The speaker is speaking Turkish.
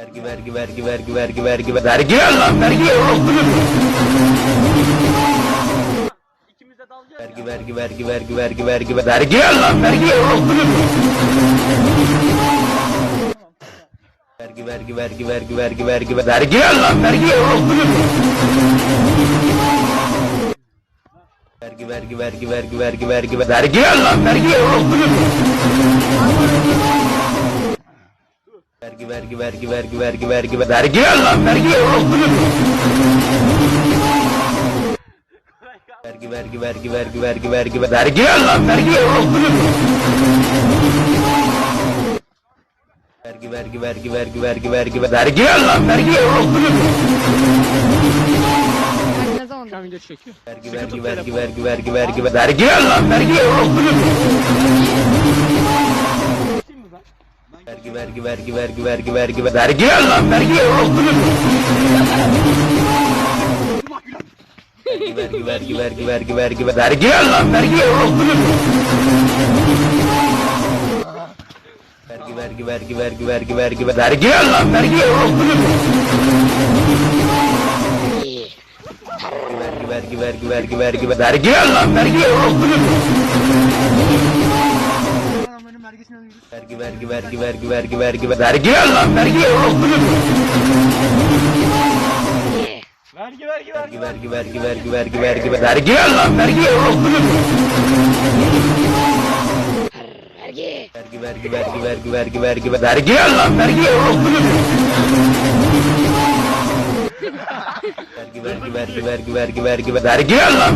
Vergi vergi vergi vergi vergi vergi vergi ver lan vergi de dalacağız vergi vergi vergi vergi vergi vergi vergi ver lan vergi vergi vergi vergi vergi vergi vergi vergi ver lan vergi vergi vergi vergi vergi vergi vergi vergi ver lan vergi vergi vergi vergi vergi vergi vergi vergi ver lan vergi vergi vergi vergi vergi vergi vergi vergi ver lan vergi vergi vergi vergi vergi vergi vergi vergi ver lan vergi Ne zaman? Şu an video çekiyor. vergi vergi vergi vergi vergi vergi vergi ver lan vergi lan? Vergi vergi vergi vergi vergi vergi vergi ver lan vergi vergi vergi vergi vergi vergi vergi ver lan vergi vergi vergi vergi vergi vergi vergi vergi ver lan vergi vergi vergi vergi vergi vergi vergi ver lan vergi Adamların alıyoruz. vergi vergi vergi vergi vergi vergi vergi ver lan vergi Vergi vergi vergi. vergi vergi vergi vergi vergi vergi vergi ver lan vergi vergi vergi vergi vergi vergi vergi vergi ver lan vergi vergi vergi vergi vergi vergi vergi vergi ver lan